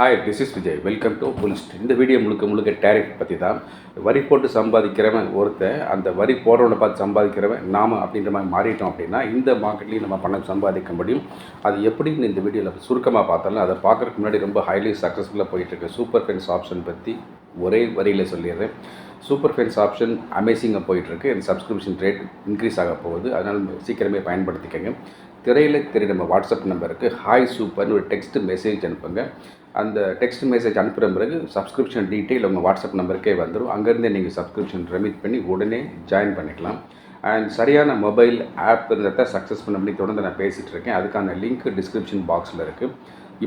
Hi this is Vijay welcome to புலிஸ்ட் இந்த video முழுக்க முழுக்க டேரிஃப் பற்றி தான் வரி போட்டு சம்பாதிக்கிறவன் ஒருத்தன் அந்த வரி போடுறவனை பார்த்து சம்பாதிக்கிறவன் நாம் அப்படின்ற மாதிரி மாறிட்டோம் அப்படின்னா இந்த மார்க்கெட்லேயும் நம்ம பணம் சம்பாதிக்க முடியும். அது எப்படின்னு இந்த வீடியோவில் சுருக்கமாக பார்த்தாலும் அதை பார்க்குறதுக்கு முன்னாடி ரொம்ப ஹைலி சக்ஸஸ்ஃபுல்லாக போயிட்டுருக்கு சூப்பர் ஃபென்ஸ் ஆப்ஷன் பற்றி ஒரே வரியில் சொல்லிடுறேன். சூப்பர் ஃபென்ஸ் ஆப்ஷன் அமேசிங்காக போயிட்டுருக்கு இந்த சப்ஸ்கிரிப்ஷன் ரேட் இன்க்ரீஸ் ஆக போகுது. அதனால் சீக்கிரமே பயன்படுத்திக்கங்க. திரையில் தெரிய நம்ம வாட்ஸ்அப் நம்பருக்கு ஹாய் சூப்பர்னு ஒரு டெக்ஸ்ட் மெசேஜ் அனுப்புங்க. அந்த டெக்ஸ்ட் மெசேஜ் அனுப்புகிற பிறகு சப்ஸ்கிரிப்ஷன் டீட்டெயில் உங்கள் வாட்ஸ்அப் நம்பருக்கே வந்துடும் அங்கேருந்தே நீங்கள் சப்ஸ்கிரிப்ஷன் ரெமிட் பண்ணி உடனே ஜாயின் பண்ணிக்கலாம். அண்ட் சரியான மொபைல் ஆப் இருந்ததை சக்ஸஸ் பண்ண பண்ணி தொடர்ந்து நான் பேசிகிட்டு இருக்கேன். அதுக்கான லிங்க் டிஸ்கிரிப்ஷன் பாக்ஸில் இருக்குது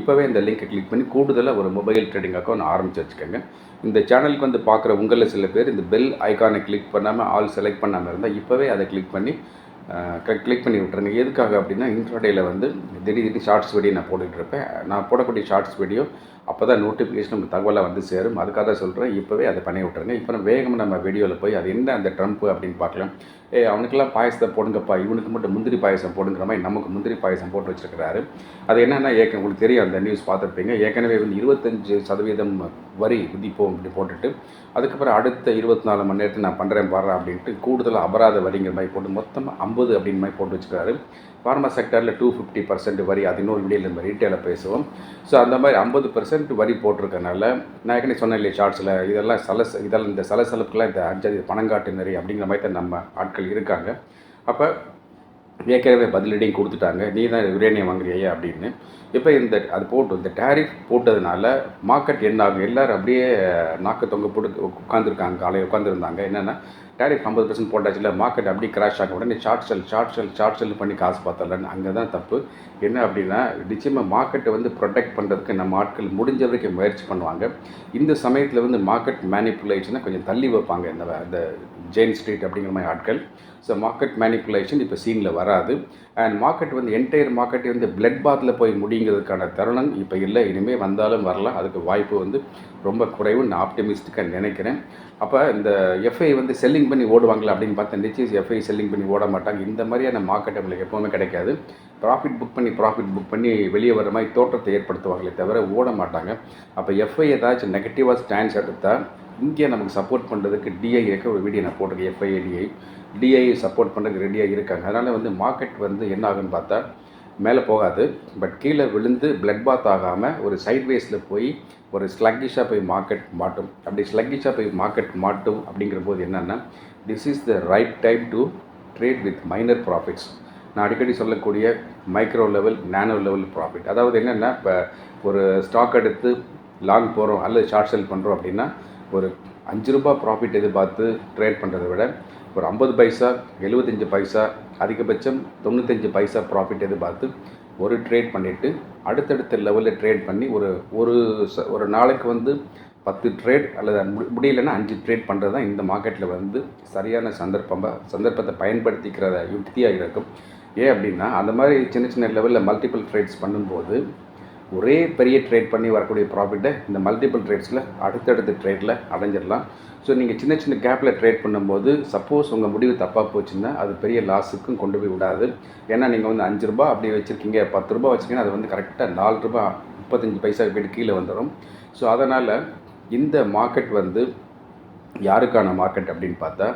இப்போவே இந்த லிங்க்கை கிளிக் பண்ணி கூடுதலாக ஒரு மொபைல் ட்ரேடிங் அக்கௌண்ட் ஆரம்பித்து வச்சுக்கோங்க. இந்த சேனலுக்கு வந்து பார்க்குற உங்களில் சில பேர் இந்த பெல் ஐக்கானை கிளிக் பண்ணாமல் ஆல் செலக்ட் பண்ணாமல் இருந்தால் இப்போவே அதை கிளிக் பண்ணி கிளிக் பண்ணி விட்ருங்க எதுக்காக அப்படின்னா இன்ட்ரோடேயில் வந்து திடீர் திடீர் ஷார்ட்ஸ் வீடியோ நான் போட்டுட்டு இருப்பேன். நான் போடக்கூடிய ஷார்ட்ஸ் வீடியோ அப்போ தான் நோட்டிஃபிகேஷன் நம்ம தகவலாக வந்து சேரும். அதுக்காக தான் சொல்கிறேன் இப்போவே அதை பண்ணி விட்ருங்க இப்போ நம்ம வேகமாக நம்ம வீடியோவில் போய் அது என்ன அந்த ட்ரம்ப் அப்படின்னு பார்க்கலாம். ஏ அவனுக்கெல்லாம் பாயசத்தை போடுங்கப்பா. இவனுக்கு மட்டும் முந்திரி பாயசம் போடுங்கிற மாதிரி நமக்கு முந்திரி பாயசம் போட்டு வச்சிருக்கிறாரு. அது என்னென்னா ஏற்கனவே உங்களுக்கு தெரியும் அந்த நியூஸ் பார்த்துருப்பீங்க. ஏற்கனவே வந்து இருபத்தஞ்சு சதவீதம் வரி விதிப்போம் அப்படி போட்டுட்டு அதுக்கப்புறம் அடுத்த இருபத்தி நாலு மணி நேரத்தில் நான் பண்ணுறேன் பாடுறேன் அப்படின்ட்டு கூடுதலாக அபராத வரிங்கிற மாதிரி போட்டு மொத்தமாக ஐம்பது அப்படின்னு மாதிரி போட்டு வச்சுக்கிறாரு ஃபார்மா செக்டரில் டூ ஃபிஃப்டி பர்சன்ட் வரி அது இன்னொரு வீடியோவில் நம்ம ரீட்டெயிலில் பேசுவோம். ஸோ அந்த மாதிரி ஐம்பது பர்சன்ட் வரி போட்டிருக்கனால நான் ஏற்கனவே சொன்னேன் இல்லையா ஷார்ட்ஸில் இதெல்லாம் சலச இதெல்லாம் இந்த சலசலப்புக்கெல்லாம் இந்த அஞ்சாவது பணங்காட்டு நிறைய அப்படிங்கிற மாதிரி தான் நம்ம ஆட்கள் இருக்காங்க. அப்போ ஏற்கனவே பதிலடியும் கொடுத்துட்டாங்க. நீ தான் யுரேனியம் வாங்குறியா அப்படின்னு. இப்போ இந்த அது போட்டு இந்த டேரிஃப் போட்டதுனால மார்க்கெட் என்ன ஆகும். எல்லோரும் அப்படியே நாக்கு தொங்க போட்டு உட்காந்துருக்காங்க காலையில் உட்காந்துருந்தாங்க என்னென்னா டேரிஃப் ஐம்பது பர்சன்ட் போட்டாச்சுல மார்க்கெட் அப்படி கிராஷ் ஆக உடனே short sell short sell short sell பண்ணி காசு பார்த்தலன்னு அங்கே தான் தப்பு. என்ன அப்படின்னா நிச்சயமாக மார்க்கெட்டை வந்து ப்ரொடெக்ட் பண்ணுறதுக்கு நம்ம ஆட்கள் முடிஞ்ச வரைக்கும் முயற்சி பண்ணுவாங்க. இந்த சமயத்தில் வந்து மார்க்கெட் மேனிப்புலேஷனை கொஞ்சம் தள்ளி வைப்பாங்க இந்த இந்த ஜெயின் ஸ்ட்ரீட் அப்படிங்கிற மாதிரி ஆட்கள். ஸோ மார்க்கெட் மேனிப்புலேஷன் இப்போ சீனில் வராது. அண்ட் மார்க்கெட் வந்து என்டையர் மார்க்கெட் வந்து பிளட் பாத்தில் போய் முடிங்கிறதுக்கான தருணம் இப்போ இல்லை. இனிமேல் வந்தாலும் வரலாம். அதுக்கு வாய்ப்பு வந்து ரொம்ப குறைவு நான் ஆப்டிமிஸ்டிக்காக நினைக்கிறேன். அப்போ இந்த எஃப்ஐ வந்து செல்லிங் பண்ணி ஓடுவாங்களா அப்படின்னு பார்த்தா நிச்சயம் எஃப்ஐ செல்லிங் பண்ணி ஓட மாட்டாங்க. இந்த மாதிரியான மார்க்கெட் நம்மளுக்கு எப்போவுமே கிடைக்காது. ப்ராஃபிட் புக் பண்ணி ப்ராஃபிட் புக் பண்ணி வெளியே வர மாதிரி தோற்றத்தை ஏற்படுத்துவாங்களே தவிர ஓட மாட்டாங்க. அப்போ எஃப்ஐ ஏதாச்சும் நெகட்டிவாக ஸ்டாண்ட்ஸ் எடுத்தால் இங்கே நமக்கு சப்போர்ட் பண்ணுறதுக்கு டிஐ இருக்க. ஒரு வீடியோ நான் போட்டிருக்கேன் எஃப்ஐஏடிஐ டிஐ சப்போர்ட் பண்ணுறதுக்கு ரெடியாக இருக்காங்க. அதனால் வந்து மார்க்கெட் வந்து என்ன ஆகுன்னு பார்த்தா மேலே போகாது. பட் கீழே விழுந்து பிளட் பாத் ஆகாமல் ஒரு சைட்வேஸில் போய் ஒரு ஸ்லக்கிஷாக போய் மார்க்கெட் மாட்டும். அப்படி ஸ்லக்கிஷாக போய் மார்க்கெட் மாட்டும் அப்படிங்கிற போது என்னென்னா this is the right time to trade with minor profits நான் அடிக்கடி சொல்லக்கூடிய micro level nano level profit அதாவது என்னென்னா இப்போ ஒரு ஸ்டாக் எடுத்து லாங் போகிறோம் அல்லது ஷார்ட் செல் பண்ணுறோம் அப்படின்னா ஒரு அஞ்சு ரூபா ப்ராஃபிட் எதிர்பார்த்து ட்ரேட் பண்ணுறதை விட ஒரு ஐம்பது பைசா எழுபத்தஞ்சு பைசா அதிகபட்சம் தொண்ணூத்தஞ்சு பைசா ப்ராஃபிட் எதிர்பார்த்து ஒரு ட்ரேட் பண்ணிவிட்டு அடுத்தடுத்த லெவலில் ட்ரேட் பண்ணி ஒரு ஒரு ச ஒரு நாளைக்கு வந்து பத்து ட்ரேட் அல்லது மு- முடியலன்னா அஞ்சு ட்ரேட் பண்ணுறது தான் இந்த மார்க்கெட்டில் வந்து சரியான சந்தர்ப்பமாக சந்தர்ப்பத்தை பயன்படுத்திக்கிற யுக்தியாக இருக்கும். ஏன் அப்படின்னா அந்த மாதிரி சின்ன சின்ன லெவலில் மல்டிபிள் ட்ரேட்ஸ் பண்ணும்போது ஒரே பெரிய ட்ரேட் பண்ணி வரக்கூடிய ப்ராஃபிட்டை இந்த மல்டிபிள் ட்ரேட்ஸில் அடுத்தடுத்த ட்ரேட்டில் அடைஞ்சிடலாம். ஸோ நீங்கள் சின்ன சின்ன கேப்பில் ட்ரேட் பண்ணும்போது சப்போஸ் உங்கள் முடிவு தப்பாக போச்சுன்னா அது பெரிய லாஸுக்கும் கொண்டு போய் விடாது. ஏன்னா நீங்கள் வந்து அஞ்சு ரூபா அப்படி வச்சுருக்கீங்க பத்து ரூபா வச்சுருக்கீங்கன்னா அது வந்து கரெக்டாக நாலு ரூபா முப்பத்தஞ்சு பைசா போய்ட்டு கீழே வந்துடும் ஸோ அதனால் இந்த மார்க்கெட் வந்து யாருக்கான மார்க்கெட் அப்படின்னு பார்த்தா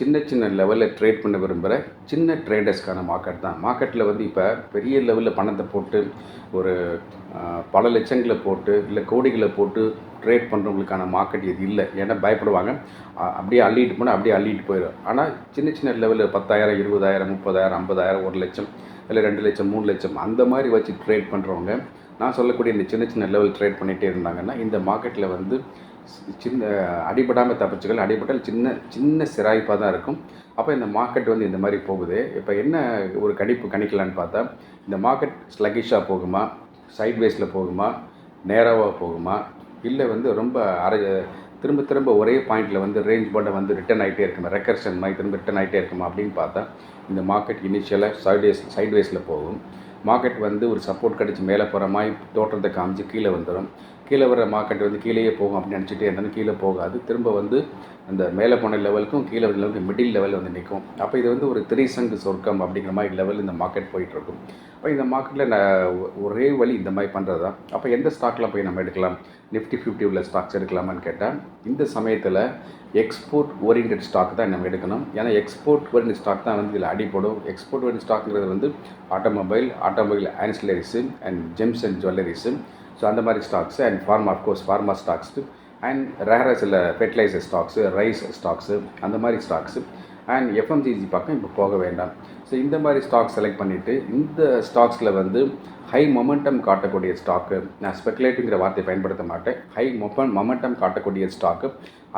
சின்ன சின்ன லெவலில் ட்ரேட் பண்ண விரும்புகிற சின்ன ட்ரேடர்ஸ்க்கான மார்க்கெட் தான். மார்க்கெட்டில் வந்து இப்போ பெரிய லெவலில் பணத்தை போட்டு ஒரு பல லட்சங்களை போட்டு இல்லை கோடிகளை போட்டு ட்ரேட் பண்ணுறவங்களுக்கான மார்க்கெட் இது இல்லை. ஏன்னா பயப்படுவாங்க. அப்படியே அள்ளிட்டு போனால் அப்படியே அள்ளிட்டு போயிடும் ஆனால் சின்ன சின்ன லெவலில் பத்தாயிரம் இருபதாயிரம் முப்பதாயிரம் ஐம்பதாயிரம் ஒரு லட்சம் இல்லை ரெண்டு லட்சம் மூணு லட்சம் அந்த மாதிரி வச்சு ட்ரேட் பண்ணுறவங்க நான் சொல்லக்கூடிய இந்த சின்ன சின்ன லெவல் ட்ரேட் பண்ணிகிட்டே இருந்தாங்கன்னா இந்த மார்க்கெட்டில் வந்து சின்ன அடிபடாமல் தப்பிச்சுக்கலாம் அடிபட்டால் சின்ன சின்ன சிராய்ப்பாக தான் இருக்கும். அப்போ இந்த மார்க்கெட் வந்து இந்த மாதிரி போகுது. இப்போ என்ன ஒரு கணிப்பு கணிக்கலான்னு பார்த்தா இந்த மார்க்கெட் ஸ்லகிஷாக போகுமா? சைட்வேஸில் போகுமா? நேராவாக போகுமா? இல்லை வந்து ரொம்ப அரை திரும்ப திரும்ப ஒரே பாயிண்டில் வந்து ரேஞ்ச் போர்டை வந்து ரிட்டர்ன் ஆகிட்டே இருக்குமா? ரெக்கர்ஷன் மாதிரி திரும்ப ரிட்டர்ன் ஆகிட்டே இருக்குமா? அப்படின்னு பார்த்தா இந்த மார்க்கெட் இனிஷியலாக சைட்வேஸ் சைட்வேஸில் போகும். மார்க்கெட் வந்து ஒரு சப்போர்ட் கிடச்சி மேலே போகிற மாதிரி தோற்றத்தை காமிச்சு கீழே வந்துடும். கீழே வர மார்க்கெட் வந்து கீழேயே போகும் அப்படின்னு நினச்சிட்டு இருந்தாலும் கீழே போகாது. திரும்ப வந்து அந்த மேலே போன லெவலுக்கும் கீழே வர லெவலுக்கு மிடில் லெவல் வந்து நிற்கும் அப்போ இது வந்து ஒரு திரிசங்கு சொர்க்கம் அப்படிங்கிற மாதிரி லெவல் இந்த மார்க்கெட் போயிட்டுருக்கும். அப்போ இந்த மார்க்கெட்டில் நான் ஒரே வழி இந்த மாதிரி பண்ணுறது தான் அப்போ எந்த ஸ்டாக்கில் போய் நம்ம எடுக்கலாம்? நிஃப்டி ஃபிஃப்டி உள்ள ஸ்டாக்ஸ் எடுக்கலாமான்னு கேட்டால் இந்த சமயத்தில் எக்ஸ்போர்ட் ஓரியன்ட் ஸ்டாக் தான் நம்ம எடுக்கணும். ஏன்னா எக்ஸ்போர்ட் ஓரியன்ட் ஸ்டாக் தான் வந்து இதில் அடிப்படும் எக்ஸ்போர்ட் ஓரியன்ட் ஸ்டாக்ங்கிறது வந்து automobile automobile ancillaries and gems and jewelleries so அந்த மாதிரி stocks and pharma of course pharma stocks and ரேராக சில ஃபெர்டிலைசர் ஸ்டாக்ஸு ரைஸ் ஸ்டாக்ஸு அந்த மாதிரி ஸ்டாக்ஸு அண்ட் எஃப்எம்ஜிஜி பக்கம் இப்போ போக வேண்டாம். ஸோ இந்த மாதிரி ஸ்டாக் செலக்ட் பண்ணிவிட்டு இந்த ஸ்டாக்ஸில் வந்து ஹை மொமெண்டம் காட்டக்கூடிய ஸ்டாக்கு நான் ஸ்பெக்குலேட்டுங்கிற வார்த்தையை பயன்படுத்த மாட்டேன். ஹை மொபன் மொமெண்டம் காட்டக்கூடிய ஸ்டாக்கு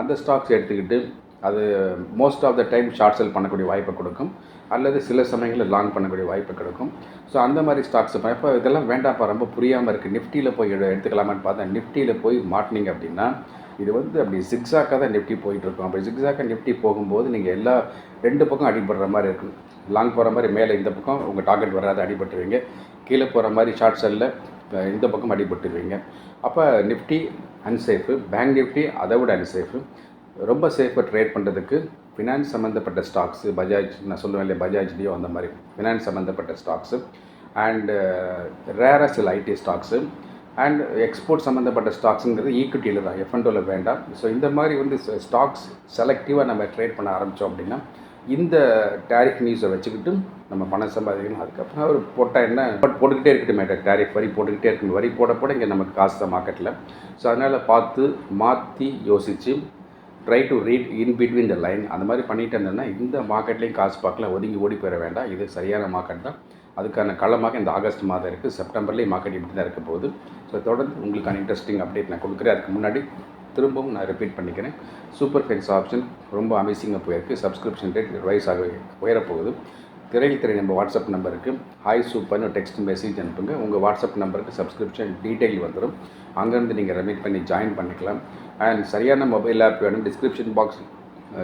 அந்த ஸ்டாக்ஸ் எடுத்துக்கிட்டு அது most of the time short sell பண்ணக்கூடிய வாய்ப்பை கொடுக்கும். அல்லது சில சமயங்களில் லாங் பண்ணக்கூடிய வாய்ப்பு கிடைக்கும். ஸோ அந்த மாதிரி ஸ்டாக்ஸ் இப்போ இதெல்லாம் வேண்டாம்ப்பா ரொம்ப புரியாமல் இருக்குது நிஃப்டியில் போய் எடுத்துக்கலாமான்னு பார்த்தா நிஃப்டியில் போய் மாட்டினீங்க அப்படின்னா இது வந்து அப்படி ஜிக்ஸாக்காக தான் நிஃப்டி போயிட்டுருக்கும். அப்படி ஜிக்ஸாக்காக நிஃப்டி போகும்போது நீங்கள் எல்லா ரெண்டு பக்கம் அடிபடுற மாதிரி இருக்கும். லாங் போகிற மாதிரி மேலே இந்த பக்கம் உங்கள் டார்கெட் வராது அடிபட்டுருவீங்க. கீழே போகிற மாதிரி ஷார்ட் செல்லில் இந்த பக்கம் அடிபட்டுருவீங்க. அப்போ நிஃப்டி அன்சேஃபு பேங்க் நிஃப்டி அதை விட அன்சேஃபு ரொம்ப சேஃபாக ட்ரேட் பண்ணுறதுக்கு ஃபினான்ஸ் சம்மந்தப்பட்ட ஸ்டாக்ஸு பஜாஜ் நான் சொல்லுவேன் இல்லையா பஜாஜ்லேயோ அந்த மாதிரி. ஃபினான்ஸ் சம்மந்தப்பட்ட ஸ்டாக்ஸு அண்டு ரேராக சில ஐடி ஸ்டாக்ஸு அண்ட் எக்ஸ்போர்ட் சம்மந்தப்பட்ட ஸ்டாக்ஸுங்கிறது ஈக்விட்டியில் தான் எஃப்என்டோவில் வேண்டாம். ஸோ இந்த மாதிரி வந்து ஸ்டாக்ஸ் செலக்டிவாக நம்ம ட்ரேட் பண்ண ஆரம்பித்தோம் அப்படின்னா இந்த டேரிஃப் நியூஸை வச்சுக்கிட்டு நம்ம பணம் சம்பாதிக்கணும். அதுக்கப்புறம் அவர் போட்டால் என்ன பட் போட்டுக்கிட்டே இருக்கட்டுமே டேரிஃப் வரி போட்டுக்கிட்டே இருக்கணும். வரி போட போட இங்கே நமக்கு காசு தான் மார்க்கெட்டில் ஸோ அதனால் பார்த்து மாற்றி யோசித்து try to read in between the line அந்த மாதிரி பண்ணிட்டு இருந்தேன்னா இந்த மார்க்கெட்லேயும் காசு பார்க்கல ஒதுங்கி ஓடி போயிட வேண்டாம். இது சரியான மார்க்கெட் தான். அதுக்கான களமாக இந்த ஆகஸ்ட் மாதம் இருக்குது செப்டம்பர்லேயும் மார்க்கெட் இப்படி தான் இருக்க போகுது. ஸோ தொடர்ந்து உங்களுக்கான இன்ட்ரெஸ்டிங் அப்டேட் நான் கொடுக்குறேன். அதுக்கு முன்னாடி திரும்பவும் நான் ரிப்பீட் பண்ணிக்கிறேன். சூப்பர் ஃபென்ஸ் ஆப்ஷன் ரொம்ப அமேசிங்காக போயிருக்கு. சப்ஸ்கிரிப்ஷன் ரேட் ரைஸ் ஆக உயரப்போகுது திரையில் திரை நம்ம வாட்ஸ்அப் நம்பருக்கு ஹாய் சூப்பர்னு டெக்ஸ்ட் மெசேஜ் அனுப்புங்க. உங்கள் வாட்ஸ்அப் நம்பருக்கு சப்ஸ்கிரிப்ஷன் டீட்டெயில் வந்துடும் அங்கேருந்து நீங்கள் ரெமிட் பண்ணி ஜாயின் பண்ணிக்கலாம். அண்ட் சரியான மொபைல் ஆப் வேணும். டிஸ்கிரிப்ஷன் பாக்ஸ்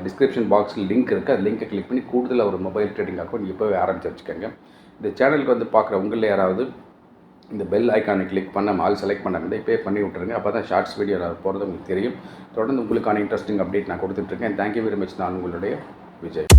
டிஸ்கிரிப்ஷன் பாக்ஸில் லிங்க் இருக்குது அந்த லிங்க்கை கிளிக் பண்ணி கூடுதலாக ஒரு மொபைல் ட்ரேடிங் அக்கௌண்ட் இப்போவே ஆரம்பிச்சு வச்சுக்கோங்க. இந்த சேனலுக்கு வந்து பார்க்குற உங்களில் யாராவது இந்த பெல் ஐக்கானை கிளிக் பண்ண ஆல் செலக்ட் பண்ண பே பண்ணி விட்ருங்க அப்போ தான் ஷார்ட்ஸ் வீடியோ போகிறது உங்களுக்கு தெரியும். தொடர்ந்து உங்களுக்கான இன்ட்ரெஸ்டிங் அப்டேட் நான் கொடுத்துட்ருக்கேன் தேங்க்யூ வெரி மச் நான் உங்களுடைய விஜய்.